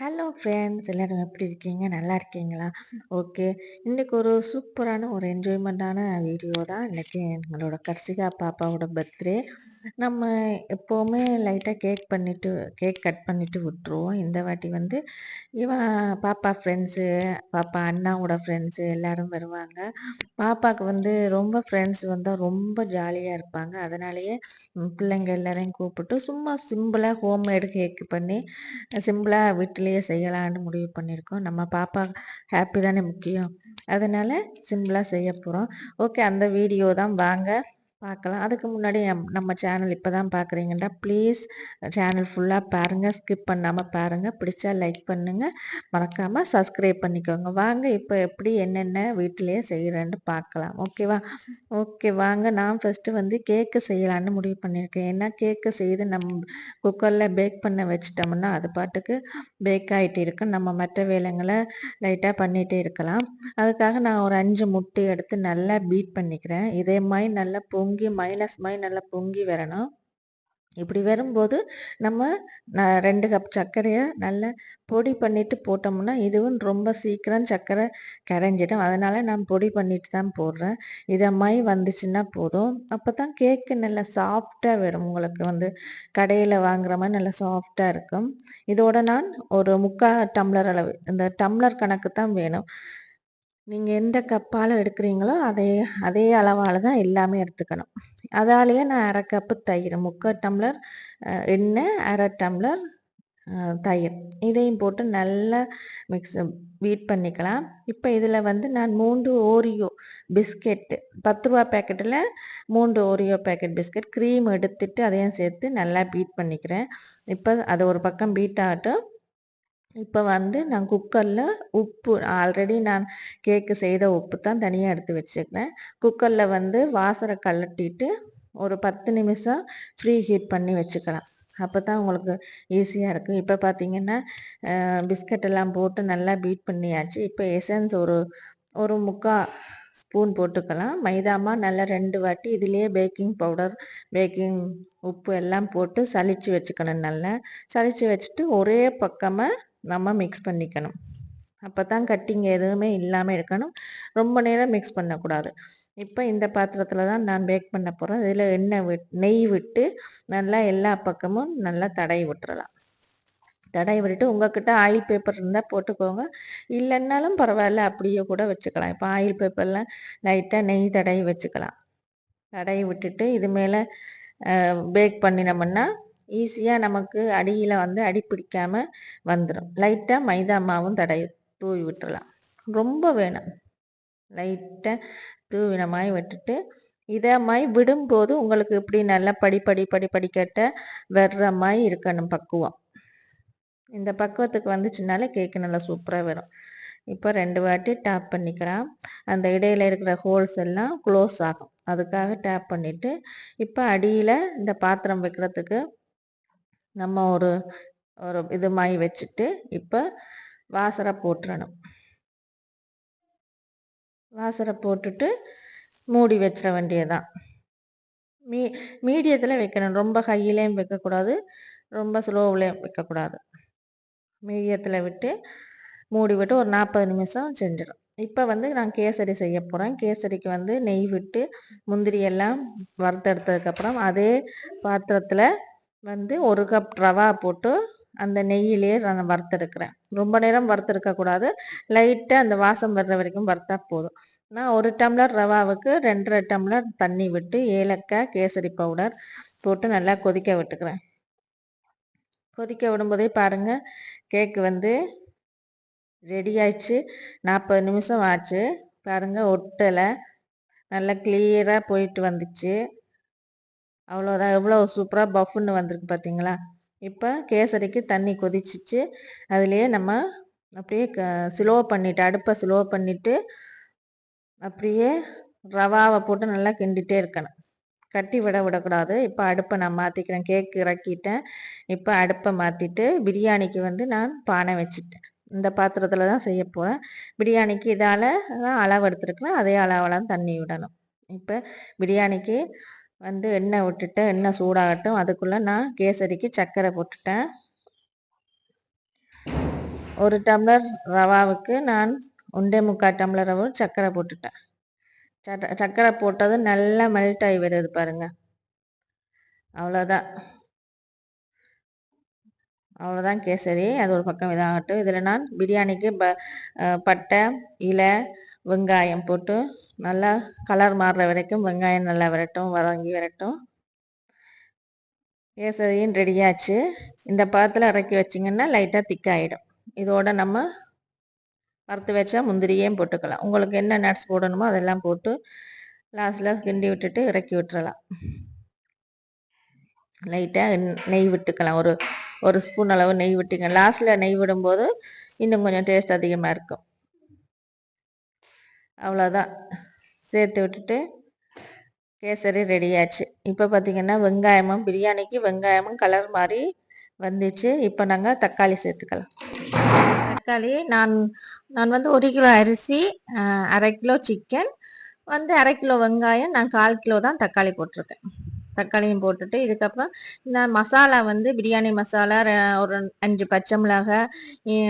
Hello friends எல்லோரும் எப்படி இருக்கீங்க? நல்லா இருக்கீங்களா? ஓகே இன்றைக்கி ஒரு சூப்பரான ஒரு என்ஜாய்மெண்ட்டான வீடியோ தான் இன்றைக்கி எங்களோட கர்சிகா பாப்பாவோட பர்த்டே நம்ம எப்போவுமே லைட்டாக கேக் பண்ணிவிட்டு கேக் கட் பண்ணிவிட்டு விட்டுருவோம். இந்த வாட்டி வந்து இவன் பாப்பா ஃப்ரெண்ட்ஸு பாப்பா அண்ணாவோட ஃப்ரெண்ட்ஸு எல்லோரும் வருவாங்க. பாப்பாவுக்கு வந்து ரொம்ப ஃப்ரெண்ட்ஸ் வந்தால் ரொம்ப ஜாலியாக இருப்பாங்க. அதனாலேயே பிள்ளைங்க எல்லோரையும் கூப்பிட்டு சும்மா சிம்பிளாக ஹோம்மேடு கேக் பண்ணி சிம்பிளாக வீட்டில் வேலையை செய்யலான்னு முடிவு பண்ணியிருக்கோம். நம்ம பாப்பா ஹாப்பி தானே முக்கியம். அதனால் சிம்பிளாக செய்ய போகிறோம் ஓகே அந்த வீடியோ தான். வாங்க. பார்க்கலாம் அதுக்கு முன்னாடி நம்ம சேனல் இப்போ தான் பார்க்குறீங்கன்னா ப்ளீஸ் சேனல் ஃபுல்லாக பாருங்கள் ஸ்கிப் பண்ணாமல் பாருங்கள் பிடிச்சா லைக் பண்ணுங்கள் மறக்காமல் சப்ஸ்கிரைப் பண்ணிக்கோங்க. வாங்க இப்போ எப்படி என்னென்ன வீட்டிலேயே செய்கிறேன்னு பார்க்கலாம் ஓகேவா ஓகே வாங்க. நான் ஃபஸ்ட்டு வந்து கேக்கு செய்யலான்னு முடிவு பண்ணியிருக்கேன். ஏன்னா கேக்கு செய்து நம் குக்கரில் பேக் பண்ண வச்சிட்டோம்னா அது பாட்டுக்கு பேக் ஆகிட்டு இருக்கும். நம்ம மற்ற வேலைங்களை லைட்டாக பண்ணிகிட்டே இருக்கலாம். அதுக்காக நான் ஒரு அஞ்சு முட்டை எடுத்து நல்லா பீட் பண்ணிக்கிறேன். இதே மாதிரி நல்லா பொங்கி பொங்கி மைனஸ் மாதிரி நல்லா பொங்கி வரணும் இப்படி வரும்போது நம்ம ரெண்டு கப் சர்க்கரையை நல்லா பொடி பண்ணிட்டு போட்டோம்னா இதுவும் ரொம்ப சீக்கிரம் சர்க்கரை கரைஞ்சிடும். அதனால நான் பொடி பண்ணிட்டு தான் போடுறேன். இதை மாதிரி வந்துச்சுன்னா போதும். அப்போ தான் கேக்கு நல்லா சாஃப்டாக வரும். உங்களுக்கு வந்து கடையில் வாங்குற மாதிரி நல்லா சாஃப்டாக இருக்கும். இதோட நான் ஒரு முக்கால் டம்ளர் அளவு இந்த டம்ளர் கணக்கு தான் வேணும். நீங்கள் எந்த கப்பால் எடுக்கிறீங்களோ அதே அதே அளவால் தான் எல்லாமே எடுத்துக்கணும். அதாலேயே நான் அரை கப்பு தயிர் முக்கால் டம்ளர் எண்ணெய் அரை டம்ளர் தயிர். இதையும் போட்டு நல்லா மிக்ஸ் பீட் பண்ணிக்கலாம். இப்போ இதில் வந்து நான் மூன்று ஓரியோ பிஸ்கெட்டு பத்து ரூபா பேக்கெட்டில் மூன்று ஓரியோ பேக்கெட் பிஸ்கெட் க்ரீம் எடுத்துட்டு அதையும் சேர்த்து நல்லா பீட் பண்ணிக்கிறேன். இப்போ அது ஒரு பக்கம் பீட் ஆகட்டும். இப்போ வந்து நான் குக்கரில் உப்பு ஆல்ரெடி நான் கேக்கு செய்த உப்பு தான் தனியாக எடுத்து வச்சுக்கிறேன். குக்கரில் வந்து வாசரை கலட்டிட்டு ஒரு பத்து நிமிஷம் ஃப்ரீ ஹீட் பண்ணி வச்சுக்கலாம். அப்போ தான் உங்களுக்கு ஈஸியாக இருக்கும். இப்போ பார்த்தீங்கன்னா பிஸ்கட் எல்லாம் போட்டு நல்லா பீட் பண்ணியாச்சு. இப்போ எசன்ஸ் ஒரு ஒரு முக்கால் ஸ்பூன் போட்டுக்கலாம். மைதாமா நல்லா ரெண்டு வாட்டி இதுலேயே பேக்கிங் பவுடர் பேக்கிங் உப்பு எல்லாம் போட்டு சளிச்சு வச்சுக்கணும் நல்லா. சளிச்சு வச்சுட்டு ஒரே பக்கமாக நம்ம மிக்ஸ் பண்ணிக்கணும். அப்போ தான் கட்டிங் எதுவுமே இல்லாமல் இருக்கணும். ரொம்ப நேரம் மிக்ஸ் பண்ணக்கூடாது. இப்போ இந்த பாத்திரத்தில் தான் நான் பேக் பண்ண போகிறேன் இதில் எண்ணெய் விட் நெய் விட்டு நல்லா எல்லா பக்கமும் நல்லா தடவி விட்டுறலாம். தடவி விட்டுட்டு உங்ககிட்ட ஆயில் பேப்பர் இருந்தால் போட்டுக்கோங்க. இல்லைன்னாலும் பரவாயில்ல அப்படியே கூட வச்சுக்கலாம். இப்போ ஆயில் பேப்பர்லாம் லைட்டாக நெய் தடவி வச்சுக்கலாம். தடவி விட்டுட்டு இது மேலே பேக் பண்ணினோம்னா ஈஸியாக நமக்கு அடியில் வந்து அடி பிடிக்காம வந்துடும் லைட்டாக மைதா மாவும் தடை தூவி விட்டுறலாம். ரொம்ப வேணும். லைட்டாக தூவின மாதிரி விட்டுட்டு இதே மாதிரி விடும்போது உங்களுக்கு இப்படி நல்லா படி படி படி படிக்கட்ட வர்ற மாதிரி இருக்கணும் பக்குவம். இந்த பக்குவத்துக்கு வந்துச்சுனாலே கேக்கு நல்லா சூப்பராக வரும். இப்போ ரெண்டு வாட்டி டேப் பண்ணிக்கலாம். அந்த இடையில இருக்கிற ஹோல்ஸ் எல்லாம் க்ளோஸ் ஆகும். அதுக்காக டேப் பண்ணிவிட்டு இப்போ அடியில் இந்த பாத்திரம் வைக்கிறதுக்கு நம்ம ஒரு ஒரு இது மாதிரி வச்சுட்டு இப்போ வாசரை போட்டுறணும் வாசரை போட்டுட்டு மூடி வச்சிட வேண்டியதுதான். மீ மீடியத்தில் வைக்கணும். ரொம்ப ஹையிலையும் வைக்கக்கூடாது. ரொம்ப ஸ்லோவிலையும் வைக்கக்கூடாது. மீடியத்தில் விட்டு மூடி விட்டு ஒரு நாற்பது நிமிஷம் செஞ்சிடும் இப்போ வந்து நான் கேசரி செய்ய போகிறேன் கேசரிக்கு வந்து நெய் விட்டு முந்திரி எல்லாம் வறுத்தெடுத்ததுக்கப்புறம் அதே பாத்திரத்தில் வந்து ஒரு கப் ரவா போட்டு அந்த நெய்யிலே நான் வறுத்தெடுக்கிறேன். ரொம்ப நேரம் வறுத்தெடுக்கக்கூடாது லைட்டாக அந்த வாசம் வர்ற வரைக்கும் வறுத்தா போதும். நான் ஒரு டம்ளர் ரவாவுக்கு ரெண்டரை டம்ளர் தண்ணி விட்டு ஏலக்காய் கேசரி பவுடர் போட்டு நல்லா கொதிக்க விட்டுக்கிறேன். கொதிக்க விடும்போதே பாருங்கள் கேக்கு வந்து ரெடி ஆயிடுச்சு. நாற்பது நிமிஷம் ஆச்சு. பாருங்கள் ஒட்டலை. நல்லா கிளியராக போயிட்டு வந்துச்சு. அவ்வளோதான் எவ்வளோ சூப்பராக பஃப்னு வந்திருக்கு பார்த்தீங்களா இப்போ கேசரிக்கு தண்ணி கொதிச்சிச்சு. அதுலேயே நம்ம அப்படியே க ஸ்லோ பண்ணிவிட்டு அடுப்பை ஸ்லோ பண்ணிவிட்டு அப்படியே ரவாவை போட்டு நல்லா கிண்டிகிட்டே இருக்கணும். கட்டி விட விடக்கூடாது. இப்போ அடுப்பை நான் மாற்றிக்கிறேன் கேக் இறக்கிட்டேன். இப்போ அடுப்பை மாற்றிட்டு பிரியாணிக்கு வந்து நான் பானை வச்சுட்டேன். இந்த பாத்திரத்தில் தான் செய்ய போகிறேன் பிரியாணிக்கு இதால் தான் அளவு எடுத்துருக்கலாம் அதே அளவெல்லாம் தண்ணி விடணும். இப்போ பிரியாணிக்கு வந்து எண்ணெய் விட்டுட்டு எண்ணெய் சூடாகட்டும். அதுக்குள்ளே நான் கேசரிக்கு சர்க்கரை போட்டுட்டேன். ஒரு டம்ளர் ரவாவுக்கு நான் ஒன்றே முக்கால் டம்ளர் ரவை சர்க்கரை போட்டுட்டேன். சர்க்கரை போட்டது நல்லா மெல்ட் ஆகி வருது பாருங்க. அவ்வளோதான் அவ்வளோதான் கேசரி. அது ஒரு பக்கம் இதாகட்டும். இதில் நான் பிரியாணிக்கு ப பட்டை இலை வெங்காயம் போட்டு நல்லா கலர் மாறுற வரைக்கும் வெங்காயம் நல்லா விரட்டும் வதங்கி விரட்டும். கேசரியும் ரெடியாச்சு இந்த பழத்தில் இறக்கி வச்சிங்கன்னா லைட்டாக திக்காயிடும் இதோட நம்ம வறுத்து வச்சா முந்திரியும் போட்டுக்கலாம். உங்களுக்கு என்ன நட்ஸ் போடணுமோ அதெல்லாம் போட்டு லாஸ்ட்டில் கிண்டி விட்டுட்டு இறக்கி விட்டுறலாம். லைட்டாக நெய் விட்டுக்கலாம். ஒரு ஒரு ஸ்பூன் அளவு நெய் விட்டுங்க. லாஸ்ட்டில் நெய் விடும்போது இன்னும் கொஞ்சம் டேஸ்ட் அதிகமாக இருக்கும். அவ்வளோதான் சேர்த்து விட்டுட்டு கேசரி ரெடியாச்சு இப்போ பார்த்தீங்கன்னா வெங்காயமும் பிரியாணிக்கு வெங்காயமும் கலர் மாதிரி வந்துச்சு. இப்போ நாங்கள் தக்காளி சேர்த்துக்கலாம். தக்காளி நான் நான் வந்து ஒரு கிலோ அரிசி அரை கிலோ சிக்கன் வந்து அரை கிலோ வெங்காயம் நான் கால் கிலோ தான் தக்காளி போட்டிருக்கேன். தக்காளியும் போட்டுட்டு இதுக்கப்புறம் இந்த மசாலா வந்து பிரியாணி மசாலா ஒரு அஞ்சு பச்சை மிளகாய்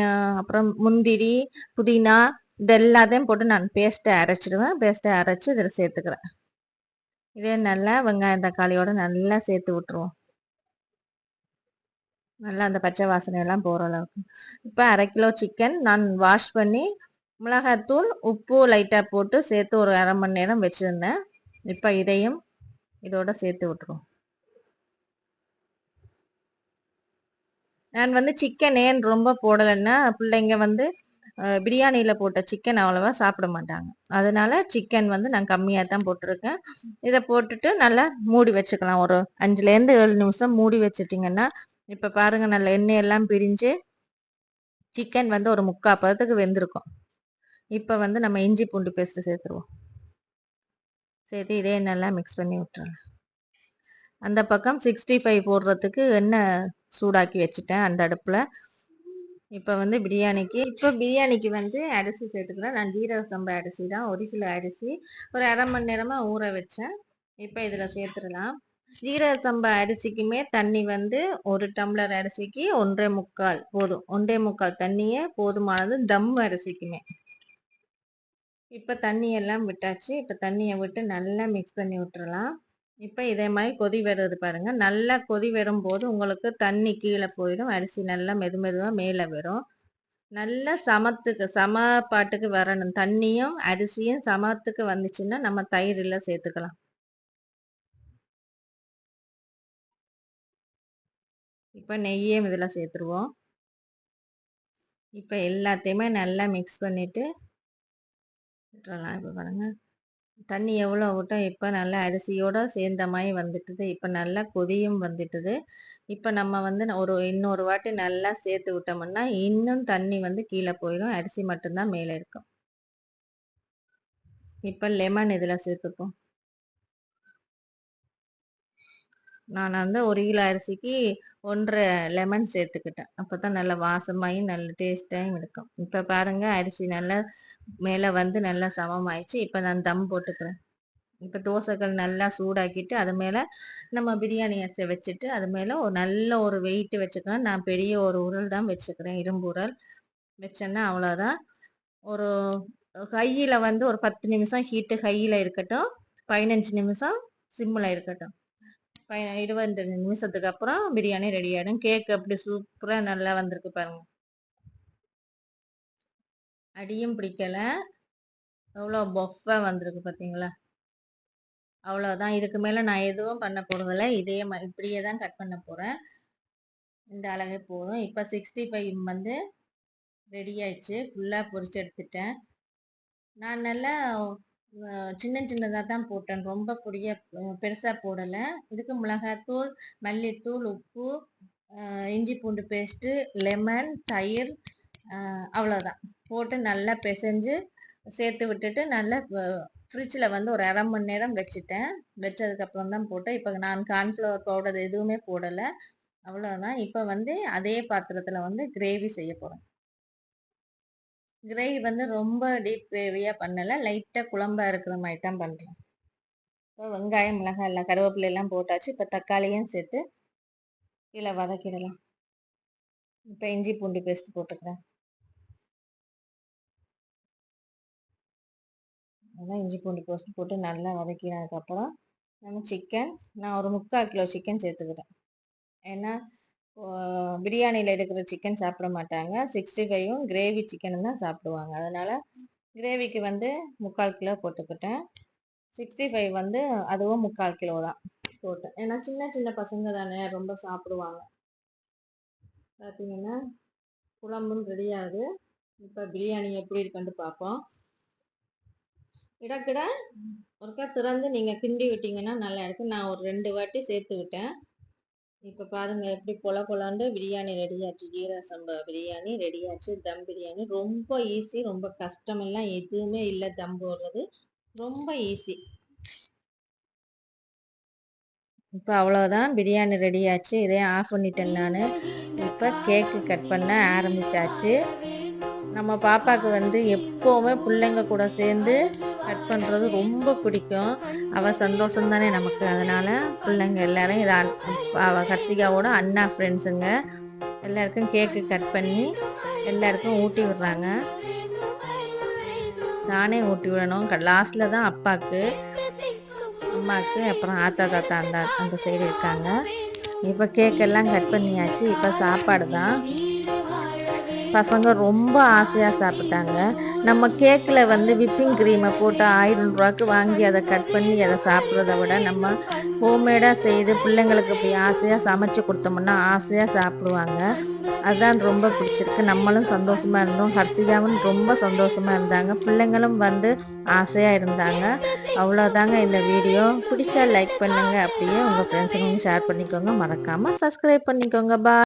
அஹ், அப்புறம் முந்திரி புதினா இது எல்லாத்தையும் போட்டு நான் பேஸ்ட்டை அரைச்சிடுவேன். பேஸ்ட்டை அரைச்சி இதில் சேர்த்துக்கிறேன். இதே நல்லா வெங்காயம் தக்காளியோட நல்லா சேர்த்து விட்டுருவோம். நல்லா அந்த பச்சை வாசனை எல்லாம் போகிற அளவுக்கு. இப்போ அரை கிலோ சிக்கன் நான் வாஷ் பண்ணி மிளகாத்தூள் உப்பு லைட்டாக போட்டு சேர்த்து ஒரு அரை மணி நேரம் வச்சுருந்தேன். இப்போ இதையும் இதோட சேர்த்து விட்டுருவோம். நான் வந்து சிக்கன் ஏன் ரொம்ப போடலைன்னா பிள்ளைங்க வந்து பிரியாணியில் போட்ட சிக்கன் அவ்வளவா சாப்பிட மாட்டாங்க. அதனால சிக்கன் வந்து நான் கம்மியாக தான் போட்டிருக்கேன். இதை போட்டுட்டு நல்லா மூடி வச்சுக்கலாம். ஒரு அஞ்சுலேருந்து ஏழு நிமிஷம் மூடி வச்சிட்டிங்கன்னா இப்போ பாருங்க நல்ல எண்ணெய் எல்லாம் பிரிஞ்சு சிக்கன் வந்து ஒரு முக்கால் பதத்துக்கு வெந்திருக்கும். இப்போ வந்து நம்ம இஞ்சி பூண்டு பேஸ்ட் சேர்த்துருவோம். சேர்த்து இதே நல்லா மிக்ஸ் பண்ணி விட்டுறலாம் அந்த பக்கம் சிக்ஸ்டி ஃபைவ் போடுறதுக்கு எண்ணெய் சூடாக்கி வச்சுட்டேன். அந்த அடுப்பில் இப்போ வந்து பிரியாணிக்கு இப்போ பிரியாணிக்கு வந்து அரிசி சேர்த்துக்கிறேன். நான் ஜீரக சம்பா அரிசி தான் ஒரு கிலோ அரிசி. ஒரு அரை மணி நேரமாக ஊற வச்சேன். இப்போ இதில் சேர்த்துடலாம். ஜீரக சம்பா அரிசிக்குமே தண்ணி வந்து ஒரு டம்ளர் அரிசிக்கு ஒன்றே முக்கால் போதும். ஒன்றே முக்கால் தண்ணியே போதுமானது தம் அரிசிக்குமே. இப்போ தண்ணியெல்லாம் விட்டாச்சு. இப்போ தண்ணியை விட்டு நல்லா மிக்ஸ் பண்ணி விட்டுறலாம். இப்போ இதே மாதிரி கொதி வருது பாருங்க. நல்லா கொதி வரும்போது உங்களுக்கு தண்ணி கீழே போயிடும். அரிசி நல்லா மெது மெதுவாக மேலே வரும். நல்லா சமத்துக்கு சம பாட்டுக்கு வரணும். தண்ணியும் அரிசியும் சமத்துக்கு வந்துச்சுன்னா நம்ம தயிரில் சேர்த்துக்கலாம். இப்போ நெய்யும் இதில் சேர்த்துருவோம். இப்போ எல்லாத்தையுமே நல்லா மிக்ஸ் பண்ணிட்டு விட்டுறலாம் இப்போ பாருங்க. தண்ணி எவ்வளோ விட்டோம் இப்போ நல்லா அரிசியோட சேர்ந்த மாதிரி வந்துட்டுது. இப்போ நல்லா கொதியும் வந்துட்டுது. இப்போ நம்ம வந்து ஒரு இன்னொரு வாட்டி நல்லா சேர்த்து விட்டோம்னா இன்னும் தண்ணி வந்து கீழே போயிடும் அரிசி மட்டும்தான் மேலே இருக்கும். இப்போ லெமன் இதில் சேர்த்துப்போம். நான் வந்து ஒரு கிலோ அரிசிக்கு ஒன்றரை லெமன் சேர்த்துக்கிட்டேன். அப்போ தான் நல்லா வாசமாயும் நல்ல டேஸ்டாகவும் இருக்கும். இப்போ பாருங்கள் அரிசி நல்லா மேலே வந்து நல்லா சமமாயிடுச்சு. இப்போ நான் தம் போட்டுக்கிறேன். இப்போ தோசைகள் நல்லா சூடாக்கிட்டு அது மேலே நம்ம பிரியாணி அரிசியை வச்சுட்டு அது மேலே ஒரு நல்ல ஒரு வெயிட் வச்சுக்கலாம் நான் பெரிய ஒரு உரல் தான் வச்சுக்கிறேன். இரும்பு உரல் வச்சேன்னா அவ்வளோதான் ஒரு கையில் வந்து ஒரு பத்து நிமிஷம் ஹீட்டு ஹையில் இருக்கட்டும் பதினஞ்சு நிமிஷம் சிம்மில் இருக்கட்டும். இருபது நிமிஷத்துக்கு அப்புறம் பிரியாணி ரெடி ஆகிடும் கேக் அப்படி சூப்பராக நல்லா வந்திருக்கு பாருங்க. அடியும் பிடிக்கல. எவ்வளோ பொஃபாக வந்திருக்கு பார்த்தீங்களா? அவ்வளோதான் இதுக்கு மேலே நான் எதுவும் பண்ண போகிறதில்ல இதே ம இப்படியே தான் கட் பண்ண போகிறேன் இந்த அளவே போதும். இப்போ சிக்ஸ்டி ஃபைவ் வந்து ரெடி ஆயிடுச்சு. ஃபுல்லாக பொரிச்சு எடுத்துட்டேன். நான் நல்லா சின்ன சின்னதாக தான் போட்டேன். ரொம்ப பொடிய பெருசாக போடலை. இதுக்கு மிளகாத்தூள் மல்லித்தூள் உப்பு இஞ்சி பூண்டு பேஸ்ட்டு லெமன் தயிர் அவ்வளோதான் போட்டு நல்லா பிசைஞ்சு சேர்த்து விட்டுட்டு நல்லா ஃப்ரிட்ஜில் வந்து ஒரு அரை மணி நேரம் வச்சுட்டேன். வச்சதுக்கப்புறம் தான் போட்டேன். இப்போ நான் கார்ன்ஃப்ளவர் பவுடர் எதுவுமே போடலை. அவ்வளோதான் இப்போ வந்து அதே பாத்திரத்தில் வந்து கிரேவி செய்ய போகிறேன் கிரேவி வந்து ரொம்ப டீப் கிரேவியாக பண்ணலை. லைட்டாக குழம்பா இருக்கிற மாதிரி தான் பண்றேன். இப்போ வெங்காயம் மிளகாய் எல்லாம் கருவேப்பிலை எல்லாம் போட்டாச்சு. இப்போ தக்காளியும் சேர்த்து கீழே வதக்கிடலாம். இப்போ இஞ்சி பூண்டு பேஸ்ட் போட்டுக்கிறேன். அதான் இஞ்சி பூண்டு பேஸ்ட் போட்டு நல்லா வதக்கினதுக்கப்புறம் நம்ம சிக்கன் நான் ஒரு முக்கால் கிலோ சிக்கன் சேர்த்துக்கிறேன் ஏன்னா பிரியாணியில் எடுக்கிற சிக்கன் சாப்பிட மாட்டாங்க. சிக்ஸ்டி ஃபைவும் கிரேவி சிக்கனும் தான் சாப்பிடுவாங்க. அதனால் கிரேவிக்கு வந்து முக்கால் கிலோ போட்டுக்கிட்டேன். சிக்ஸ்டி ஃபைவ் வந்து அதுவும் முக்கால் கிலோ தான் போட்டேன். ஏன்னா சின்ன சின்ன பசங்க தானே ரொம்ப சாப்பிடுவாங்க. பார்த்தீங்கன்னா குழம்பும் ரெடியாகுது இப்போ பிரியாணி எப்படி இருக்குன்னு பார்ப்போம். இடக்கிட ஒருக்கா திறந்து நீங்கள் கிண்டி விட்டீங்கன்னா நல்லா இருக்கும். நான் ஒரு ரெண்டு வாட்டி சேர்த்து விட்டேன். இப்போ பாருங்க எப்படி பொல கொலாண்டு பிரியாணி ரெடி ஆச்சு. ஜீரா சம்பா பிரியாணி ரெடி ஆச்சு. தம் பிரியாணி ரொம்ப ஈஸி ரொம்ப கஷ்டமெல்லாம் எதுவுமே இல்லை தம் போடுறது. ரொம்ப ஈஸி இப்போ அவ்வளோதான் பிரியாணி ரெடி ஆச்சு. இதே ஆஃப் பண்ணிட்டேன் நான். இப்போ கேக்கு கட் பண்ண ஆரம்பிச்சாச்சு. நம்ம பாப்பாவுக்கு வந்து எப்போவுமே பிள்ளைங்க கூட சேர்ந்து கட் பண்ணுறது ரொம்ப பிடிக்கும். அவள் சந்தோஷம் தானே நமக்கு. அதனால் பிள்ளைங்க எல்லாரும் இதை அவள் ஹர்ஷிகாவோட அண்ணா ஃப்ரெண்ட்ஸுங்க எல்லாருக்கும் கேக்கு கட் பண்ணி எல்லாருக்கும் ஊட்டி விடுறாங்க. நானே ஊட்டி விடணும். லாஸ்டில் தான் அப்பாவுக்கு அம்மாவுக்கு அப்புறம் ஆத்தா தாத்தா அந்த அந்த சைடு இருக்காங்க. இப்போ கேக்கெல்லாம் கட் பண்ணியாச்சு. இப்போ சாப்பாடு தான் பசங்க ரொம்ப ஆசையாக சாப்பிட்டாங்க. நம்ம கேக்கில் வந்து விப்பிங் க்ரீமை போட்டு ஆயிரம் ரூபாய்க்கு வாங்கி அதை கட் பண்ணி அதை சாப்பிட்றத விட நம்ம ஹோம்மேடாக செய்து பிள்ளைங்களுக்கு போய் ஆசையாக சமைச்சு கொடுத்தோம்னா ஆசையாக சாப்பிடுவாங்க. அதுதான் ரொம்ப பிடிச்சிருக்கு. நம்மளும் சந்தோஷமாக இருந்தோம். ஹர்ஷிகாவும் ரொம்ப சந்தோஷமாக இருந்தாங்க. பிள்ளைங்களும் வந்து ஆசையாக இருந்தாங்க. அவ்வளோதாங்க இந்த வீடியோ. பிடிச்சா லைக் பண்ணுங்கள் அப்படியே உங்கள் ஃப்ரெண்ட்ஸுங்களும் ஷேர் பண்ணிக்கோங்க. மறக்காமல் சப்ஸ்கிரைப் பண்ணிக்கோங்க. பா